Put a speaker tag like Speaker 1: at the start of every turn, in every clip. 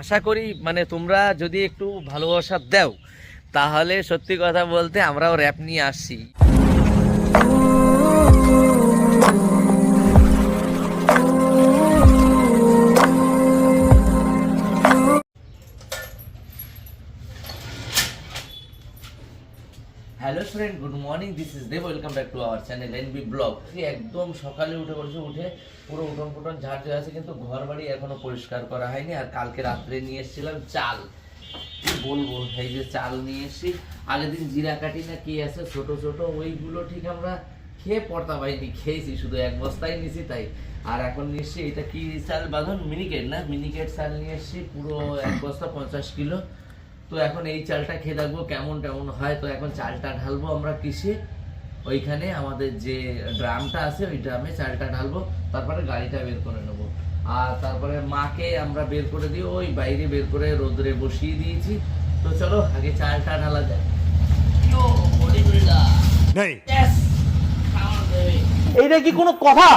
Speaker 1: আশা করি মানে তোমরা যদি একটু ভালোবাসা দাও, তাহলে সত্যি কথা বলতে আমরাও র্যাপ নিয়ে আসছি। Friend good morning this is Dev welcome back to our channel NB blog একদম সকালে উঠে পড়েছে উঠে পুরো উঠন ফুটন ঝাড় হয়ে আছে, কিন্তু ঘর বাড়ি এখনও পরিষ্কার করা হয়নি, আর কালকে রাত্রে নিয়ে এসেছিলাম চাল। কি বলব, এই যে চাল নিয়ে এসেছি। আগের দিন জিরা কাটি না কি আছে, ছোট ছোট, ওইগুলো ঠিক আমরা খেয়ে পড়তা পাইনি, খেয়েছি, শুধু এক বস্তায় নিছি তাই। আর এখন নিয়ে এটা কি চাল বাঁধন? মিনিকেট না? মিনিকেট চাল নিয়ে এসছি, পুরো এক বস্তা পঞ্চাশ কিলো। তো এখন এই চালটা খেয়ে দেখব কেমন কেমন হয়। তো এখন চালটা ঢালবো আমরা কিসে? ওইখানে আমাদের যে ড্রামটা আছে ওই ড্রামে চালটা ঢালবো তারপরে গাড়িটা বের করে নেব। আর তারপরে মাকে আমরা বের করে দিই ওই বাইরে বের করে রোদ্রে বসিয়ে দিয়েছি। তো চলো আগে চালটা ঢালা যায়।
Speaker 2: এইটা কি কোনো কথা?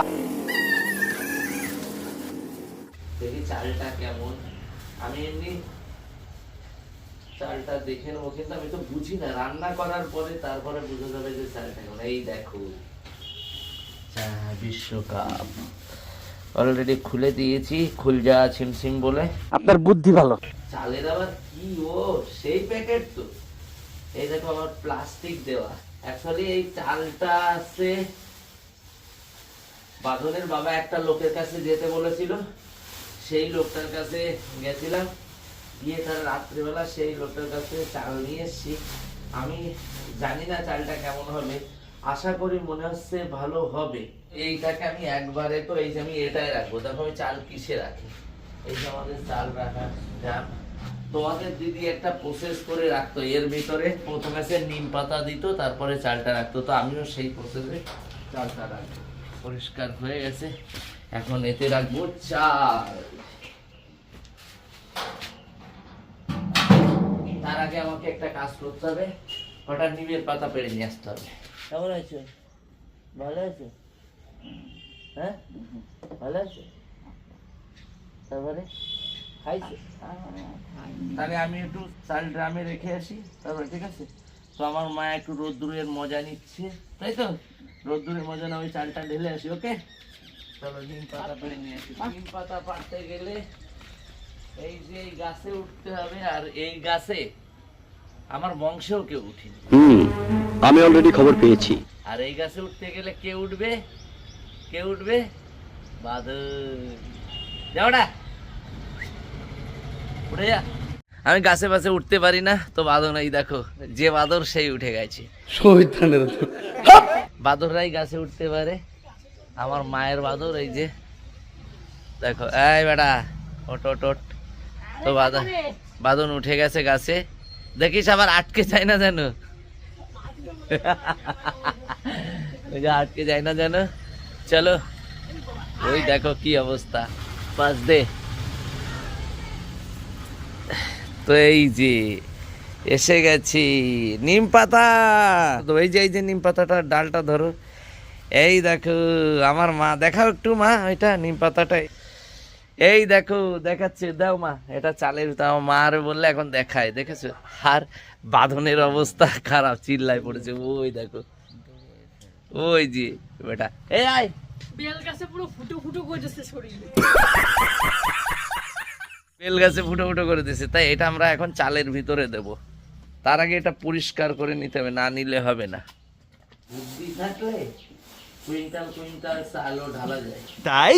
Speaker 1: দেখি চালটা কেমন। আমি এমনি চালটা দেখে নেব কিন্তু আমি তো বুঝি না। রান্না করার পরে তারপরে বুঝে যাবে যে চালটা কেমন। এই দেখো। বিশ্বকাপ। অলরেডি খুলে দিয়েছি। খুলজা ছিমছিম বলে।
Speaker 2: আপনার বুদ্ধি ভালো।
Speaker 1: চালের আবার কি ও সেই প্যাকেট তো। এই দেখো আমার প্লাস্টিক দেওয়া। অ্যাকচুয়ালি এই চালটা আছে। বাঁধনের বাবা একটা লোকের কাছে যেতে বলেছিল। সেই লোকটার কাছে গেছিলাম। গিয়ে তার রাত্রিবেলা সেই লোকটার কাছে চাল নিয়ে এসছি। আমি জানি না চালটা কেমন হবে। আশা করি মনে হচ্ছে ভালো হবে। এইটাকে আমি একবারে তো এই যে আমি এটাই রাখব। দেখো আমি চাল কিসে রাখি? এই যে আমাদের চাল রাখা ড্রাম তোমাদের দিদি একটা প্রসেস করে রাখতো। এর ভিতরে প্রথমে সে নিম পাতা দিত, তারপরে চালটা রাখতো। তো আমিও সেই প্রসেসে চালটা রাখব। পরিষ্কার হয়ে গেছে। এখন এতে রাখব চাল। তার আগে আমাকে একটা কাজ করতে হবে। কটা নিমের পাতা পেড়ে নিয়ে আসতে হবে। কেমন আছো? ভালো আছো? হ্যাঁ? ভালো আছো? তারপরে? খাইছো? তাহলে আমি একটু চাল ড্রামে রেখে আসি। তারপরে ঠিক আছে? তো আমার মা একটু রোদ্দুরের মজা নিচ্ছে। তাই তো? রোদ্দুরের মজা না ওই চালটা ঢেলে আসি ওকে? চলো নিম পাতা পেড়ে নিয়ে আসি। নিম পাতা পাড়তে গেলে এই যে এই গাছে উঠতে হবে আর এই গাছে আমার বংশেও কেউ উঠিনি।
Speaker 3: হুম আমি অলরেডি খবর পেয়েছি।
Speaker 1: আর এই গাছে উঠতে গেলে কে উঠবে? কে উঠবে? বাদল। যাওটা উঠে যা। আমি গাছে পাশে উঠতে পারি না তো বাদর এই দেখো যে বাদর সেই উঠে গেছে। বাদররাই গাছে উঠতে পারে আমার মায়ের বাদর এই যে। দেখো এই বেটা ওট ওট ওট তো বাদন বাদন উঠে গেছে গাছে। দেখিস আবার আটকে যায় না যেন। ওই যে আটকে যায় না যেন। চলো, ওই দেখো কি অবস্থা। পাঁচ দে। তো এই যে এসে গেছি নিম পাতা। তো এই যে এই যে নিম পাতাটা, ডালটা ধরো। এই দেখো, আমার মা, দেখাও একটু মা, ওইটা নিম পাতাটা এই দেখো দেখাচ্ছে দাও মা। এটা চালের আমার মা আর বললে এখন দেখায়। দেখেছ? আর বাঁধনের অবস্থা খারাপ চিল্লায় পড়েছে। ওই দেখো। ওই যে বেটা। এই আয়।
Speaker 4: বেল গাছে পুরো ফুটো ফুটো করতেছে শরীরে।
Speaker 1: বেল গাছে ফুটো ফুটো করে দিয়েছে। তাই এটা আমরা এখন চালের ভিতরে দেব। তার আগে এটা পরিষ্কার করে নিতে হবে না নিলে হবে না। বুদ্ধি থাকলে কুইন্টাল কুইন্টাল চালও ঢালা যায়।
Speaker 2: তাই?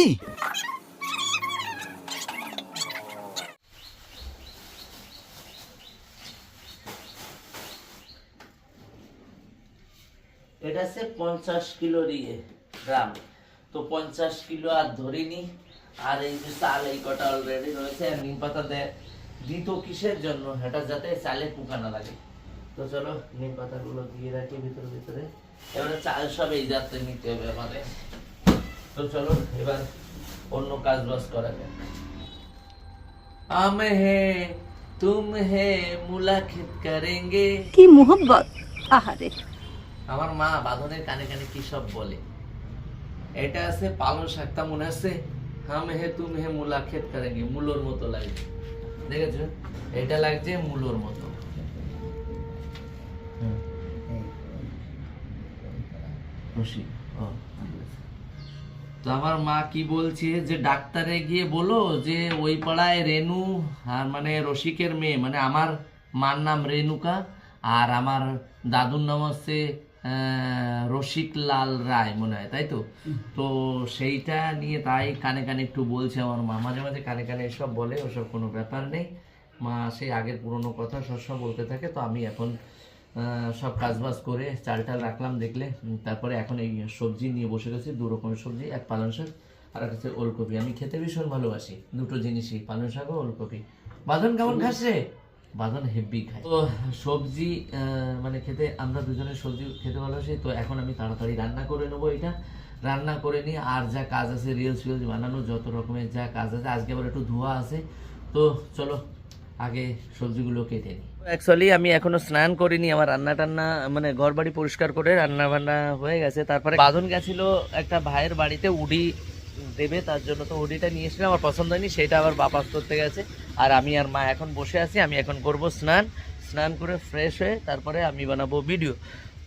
Speaker 1: এটা সে পঞ্চাশ কিলো ইয়ে গ্রাম। তো পঞ্চাশ কিলো আর ধরিনি আর এই যে চাল এই কটা অলরেডি রয়েছে, আর নিম পাতা দেয় দিত কিসের জন্য? এটা যাতে চালে পোকা না লাগে। তো চলো, নিম পাতাগুলো দিয়ে রাখি ভিতরে ভিতরে। এবারে চাল সব এই যাত্রে নিতে হবে আমাদের। তো চলো, এবার অন্য কাজ বাজ করা যাক। আম হে, তুম হে মুলাকাত করেন
Speaker 4: কি মোহব্বত। আহারে।
Speaker 1: আমার মা বাঁধনের কানে কানে কি সব বলে? এটা আছে পালন শাকটা মনে আছে? হাম হে তুম হে মুলাখেত করেঙ্গে মুলোর মতো লাগে দেখেছ? এটা লাগছে মূলোর মতো। খুশি। তো আমার মা কি বলছে যে ডাক্তারে গিয়ে বলো যে ওই পাড়ায় রেনু আর মানে রসিকের মেয়ে মানে আমার মার নাম রেনুকা আর আমার দাদুর নাম হচ্ছে আহ, রসিক লাল রায় মনে হয় তাই তো? তো সেইটা নিয়ে তাই কানে কানে একটু বলছে আমার মা মাঝে মাঝে কানে কানে এসব বলে ওসব কোনো ব্যাপার নেই। মা সেই আগের পুরনো কথা সবসময় বলতে থাকে তো আমি এখন সব কাজবাজ করে চাল টাল রাখলাম দেখলে তারপরে এখন এই সবজি নিয়ে বসে গেছি দু রকমের সবজি এক পালং শাক আর এক হচ্ছে ওলকপি। আমি খেতে ভীষণ ভালোবাসি দুটো জিনিসই পালং শাক ও ওলকপি। বাঁধন কেমন খাস রে? বাঁধন হেভি খায় তো সবজি মানে খেতে আমরা দুজনে সবজি খেতে ভালোবাসি, তো এখন আমি তাড়াতাড়ি রান্না করে নেব এটা। রান্না করে নিয়ে আর যা কাজ আছে রিলস ফিলস বানানো, যত রকমের যা কাজ আছে, আজকে আবার একটু ধোয়া আছে। তো চলো, আগে সবজিগুলো কেটে নিই। অ্যাকচুয়ালি আমি এখনও স্নান করিনি, আমার রান্না টান্না মানে ঘর বাড়ি পরিষ্কার করে রান্না বান্না হয়ে গেছে। তারপরে বাঁধন গেছিল একটা ভাইয়ের বাড়িতে, উডি দেবে, তার জন্য তো উডিটা নিয়ে এসেছিলাম আমার পছন্দ হয়নি, সেটা আবার বাপাস করতে গেছে। আর আমি আর মা এখন বসে আছি, আমি এখন করব স্নান। স্নান করে ফ্রেশ হয়ে তারপরে আমি বানাবো ভিডিও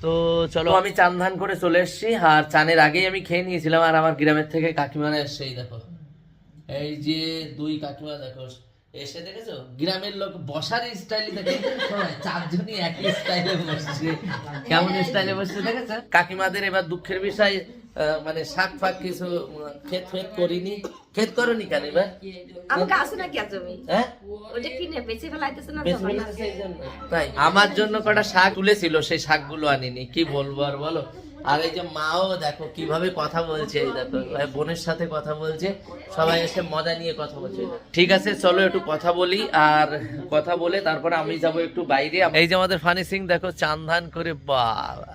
Speaker 1: তো চলো, আমি চান ধান করে চলে এসেছি, আর চানের আগেই আমি খেয়ে নিয়েছিলাম, আর আমার গ্রামের থেকে কাকিমারা এসছে, এই দেখো। এই যে দুই কাকিমা, দেখো, এসে দেখেছ? গ্রামের লোক বসার স্টাইলে দেখে। সবাই চারজনই একই স্টাইলে বসছে। কেমন স্টাইলে বসছে, দেখেছ? কাকিমাদের এবার দুঃখের বিষয় মানে শাক ফাক কিছু ক্ষেত ফেত করিনি। ক্ষেত করনি কেন এবার
Speaker 5: আমাকে আসে না কি জমি?
Speaker 1: হ্যাঁ?
Speaker 5: ওটা কিনে বেঁচে ফেলাইতেছে না
Speaker 1: বেশ
Speaker 5: সবাই
Speaker 1: মিলেছে সেই জন্য। তাই আমার জন্য কটা শাক তুলেছিল সেই শাকগুলো আনিনি। কি বলব আর বলো? আর এই যে মাও দেখো কীভাবে কথা বলছে এই দেখো বোনের সাথে কথা বলছে সবাই এসে মজা নিয়ে কথা বলছে। ঠিক আছে চলো একটু কথা বলি আর কথা বলে তারপরে আমি যাব একটু বাইরে। এই যে আমাদের ফানি সিং দেখো চান ধান করে বাবা।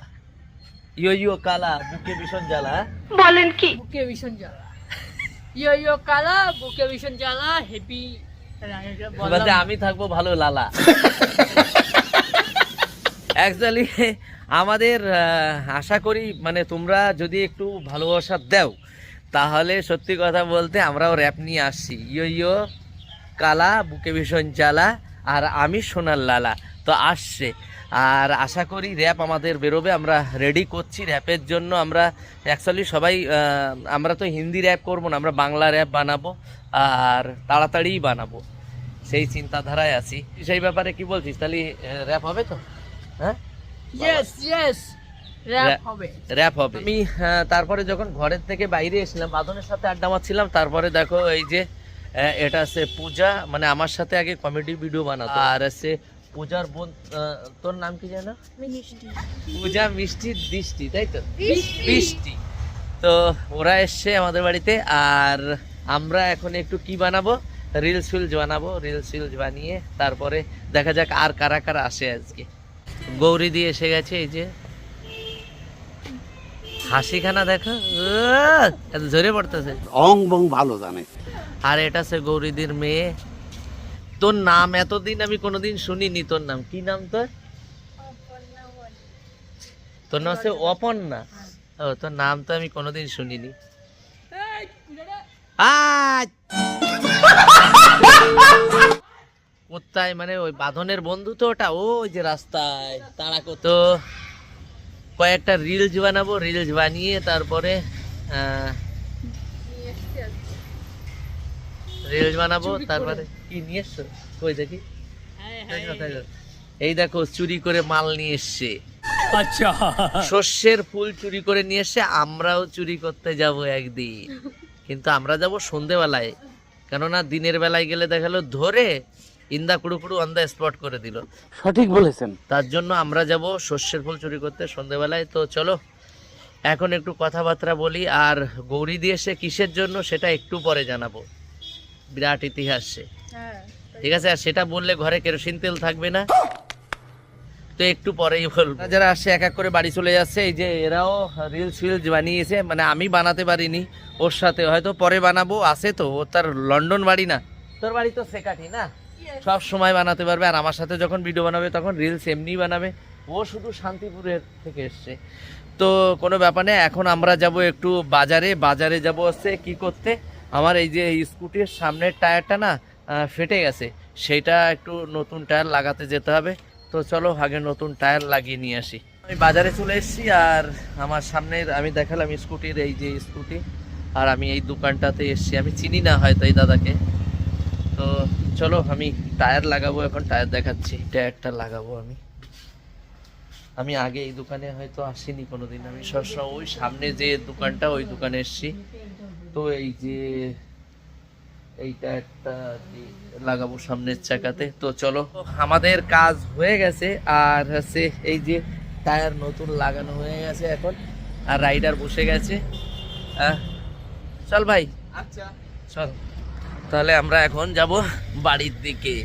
Speaker 1: ইয়ো ইয়ো কালা বুকে ভীষণ জ্বালা বলেন কি?
Speaker 4: বুকে ভীষণ জ্বালা। ইয়ো ইয়ো কালা বুকে ভীষণ জ্বালা হেপি
Speaker 1: বলতে আমি থাকব ভালো লালা। অ্যাকচুয়ালি আমাদের আশা করি মানে তোমরা যদি একটু ভালোবাসা দাও তাহলে সত্যি কথা বলতে আমরাও র্যাপ নিয়ে আসছি। ইয়ো ইয়ো কালা বুকে ভীষণ জ্বালা আর আমি সোনার লালা। তো আসছে। আর আশা করি র্যাপ আমাদের বেরোবে। আমরা রেডি করছি র্যাপের জন্য। আমরা অ্যাকচুয়ালি সবাই আমরা তো হিন্দি র্যাপ করব না আমরা বাংলা র্যাপ বানাবো আর তাড়াতাড়িই বানাবো। সেই চিন্তাধারায় আছি। সেই ব্যাপারে কি বলছিস? তাহলে র্যাপ হবে তো? হ্যাঁ?
Speaker 4: ইয়েস ইয়েস র‍্যাপ হবে।
Speaker 1: র্যাপ হবে। আমি তারপরে যখন ঘরের থেকে বাইরে এসলাম বাদনের সাথে আড্ডা মারছিলাম তারপরে দেখো এই যে এটা আছে পূজা। মানে আমার সাথে আগে কমেডি ভিডিও বানাতো। আর আছে পূজার বোন তোর নাম কি জানো পূজা মিষ্টি দৃষ্টি তাই তো? বৃষ্টি তো ওরা এসছে আমাদের বাড়িতে আর আমরা এখন একটু কি বানাবো? রিলস ফিলস বানাবো রিলস ফিলস বানিয়ে তারপরে দেখা যাক আর কারা কারা আসে আজকে। গৌরী দিয়ে এসে গেছে এই যে। হাসিখানা দেখো। এত ঝরে পড়তেছে।
Speaker 2: অং বং ভালো জানে।
Speaker 1: আর এটা সে গৌরীদির মেয়ে। তোর নাম এতদিন আমি কোনোদিন শুনিনি তোর নাম কি নাম তোর? তোর নাম হচ্ছে অপর্ণা। ও তোর নাম তো আমি কোনোদিন শুনিনি! কোথায় মানে ওই বাঁধনের বন্ধু তো ওটা? ওই যে রাস্তায় তারা কত। কয়েকটা রিলস বানাবো রিলস বানিয়ে তারপরে রিলস বানাবো তারপরে কি নিয়ে এসছো? কই দেখি? দেখো, দেখো। এই দেখো চুরি করে মাল নিয়ে এসছে।
Speaker 2: আচ্ছা।
Speaker 1: শস্যের ফুল চুরি করে নিয়ে এসে আমরাও চুরি করতে যাব একদিন। কিন্তু আমরা যাব সন্ধেবেলায়। কেননা দিনের বেলায় গেলে দেখাল ধরে ইন্দা কুড়ুকুড়ু অন দ্য স্পট করে দিল।
Speaker 2: সঠিক বলেছেন।
Speaker 1: তার জন্য আমরা যাব শস্যের ফুল চুরি করতে সন্ধেবেলায়। তো চলো এখন একটু কথাবার্তা বলি আর গৌরী দিয়ে সে কিসের জন্য সেটা একটু পরে জানাব। বিরাট ইতিহাস সে।
Speaker 4: হ্যাঁ
Speaker 1: ঠিক আছে আর সেটা বললে ঘরে কেরোসিন তেল থাকবে না। তো একটু পরেই বলব। যারা আসছে এক এক করে বাড়ি চলে যাচ্ছে এই যে এরাও রিলস ফিলস বানিয়েছে মানে আমি বানাতে পারিনি ওর সাথে। হয়তো পরে বানাবো আছে তো ও তার লন্ডন বাড়ি না। তোর বাড়ি তো সেকাঠি না? সব সময় বানাতে পারবে আর আমার সাথে যখন ভিডিও বানাবে তখন রিলস এমনি বানাবে। ও শুধু শান্তিপুরের থেকে এসছে। তো কোনো ব্যাপার নেই এখন আমরা যাব একটু বাজারে বাজারে যাব হচ্ছে কি করতে? আমার এই যে স্কুটির সামনের টায়ারটা না ফেটে গেছে সেইটা একটু নতুন টায়ার লাগাতে যেতে হবে। তো চলো আগে নতুন টায়ার লাগিয়ে নিয়ে আসি। আমি বাজারে চলে এসেছি আর আমার সামনে আমি দেখালাম স্কুটির, এই যে স্কুটি, আর আমি এই দোকানটাতে এসেছি। আমি চিনি না হয়তো এই দাদাকে। তো চলো আমি টায়ার লাগাবো, এখন টায়ার দেখাচ্ছি, টায়ারটা লাগাবো আমি। আমি আগে এই দোকানে হয়তো আসিনি কোনোদিন। আমি সবসময় ওই সামনে যে দোকানটা ওই দোকানে এসেছি। তো এই যে এইটা একটা লাগাবো সামনের চাকাতে। তো চলো আমাদের কাজ হয়ে গেছে। আর হচ্ছে এই যে টায়ার নতুন লাগানো হয়ে গেছে এখন। আর রাইডার বসে গেছে। চল ভাই। আচ্ছা। চল। তাহলে আমরা এখন যাব বাড়ির দিকে।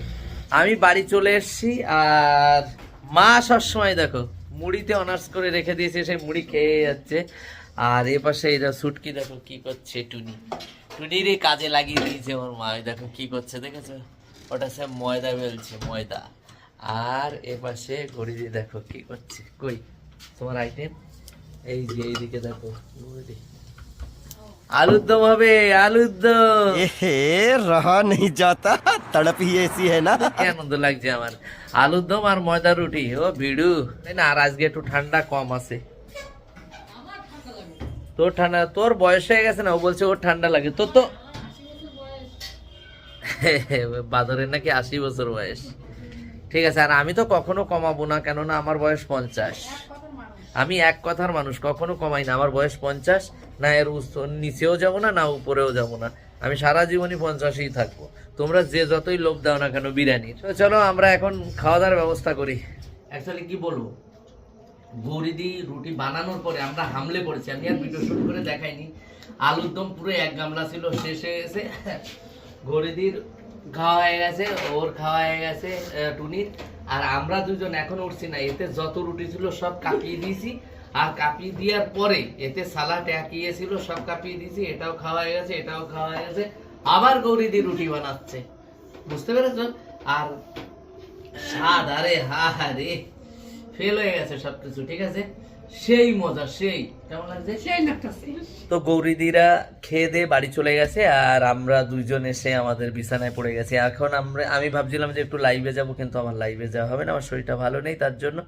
Speaker 1: আমি বাড়ি চলে এসেছি। আর মা সবসময় দেখো। মুড়িতে অনার্স করে রেখে দিয়েছে, সেই মুড়ি খেয়ে যাচ্ছে। আর এ পাশে এরা সুটকি, দেখো কি করছে টুনি। টুনিরই কাজে লাগিয়ে দিয়েছে ওর মা দেখো কি করছে, দেখেছ? ওটা সে ময়দা বেলছে, ময়দা। আর এ পাশে ঘড়ি দিয়ে দেখো কি করছে, কই? তোমার আইটেম এই যে এইদিকে দেখো ঘড়িদি আলুর দম হবে আলুর দম
Speaker 6: ए रहा नहीं जाता तड़प ही ऐसी है ना
Speaker 1: কি আনন্দ লাগছে আমার আলুর দম আর ময়দা রুটি ও ভিড়ু তাই না আর আজকে একটু ঠান্ডা কম আছে তোর ঠান্ডা তোর বয়স হয়ে গেছে না ও বলছে ওর ঠান্ডা লাগে তো তো বাদরের নাকি আশি বছর বয়স ঠিক আছে আর আমি তো কখনো কমাবো না কেননা আমার বয়স পঞ্চাশ আমি এক কথার মানুষ, কখনো কমাই না। আমার বয়স পঞ্চাশ, না এর নিচেও যাব না না উপরেও যাব না। আমি সারা জীবনই পঞ্চাশেই থাকব। তোমরা যে যতই লোভ দাও না কেন, বিরিয়ানি। তো চলো, আমরা এখন খাওয়া দাওয়ার ব্যবস্থা করি। অ্যাকচুয়ালি কি বলব? গৌরিদি রুটি বানানোর পরে আমরা হামলে পড়েছি। আমি আর ভিডিও শুট করে দেখাইনি। আলুর দম পুরো এক গামলা ছিল, শেষ হয়ে গেছে। গৌরিদির খাওয়া হয়ে গেছে, ওর খাওয়া হয়ে গেছে টুনির। আর আমরা দুজন এখন উঠছি না, এতে যত রুটি ছিল সব কাঁপিয়ে দিয়েছি। আর কাঁপিয়ে দেওয়ার পরে এতে সালাড একিয়ে ছিল সব কাঁপিয়ে দিয়েছি, এটাও খাওয়া হয়ে গেছে, এটাও খাওয়া হয়ে গেছে। আবার গৌরী দিয়ে রুটি বানাচ্ছে। বুঝতে পেরেছ? আর স্বাদ, আরে হা হা রে ফেল হয়ে গেছে সবকিছু, ঠিক আছে? সেই মজা সেই। কেমন লাগছে?
Speaker 4: সেই লাগতেছে।
Speaker 1: তো গৌরীদিরা খেয়ে দিয়ে বাড়ি চলে গেছে আর আমরা দুইজন এসে আমাদের বিছানায় পড়ে গেছি। এখন আমরা আমি ভাবছিলাম যে একটু লাইভে যাব কিন্তু আমার লাইভে যাওয়া হবে না আমার শরীরটা ভালো নেই তার জন্য।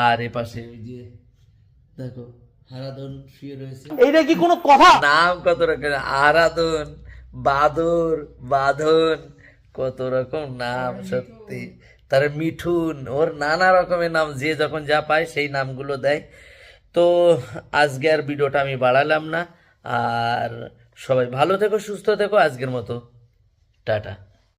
Speaker 1: আর এ পাশে ওই যে দেখো হারাধন শুয়ে রয়েছে।
Speaker 2: এইটা কি কোনো কথা?
Speaker 1: নাম কত রকম? আরাধন বাদর বাঁধন কত রকম নাম সত্যি। তার মিঠুন ওর নানা রকমের নাম যে যখন যা পায় সেই নামগুলো দেয়। তো আজকে আর ভিডিওটা আমি বাড়ালাম না। আর সবাই ভালো থেকো, সুস্থ থেকো, আজকের মতো। টাটা।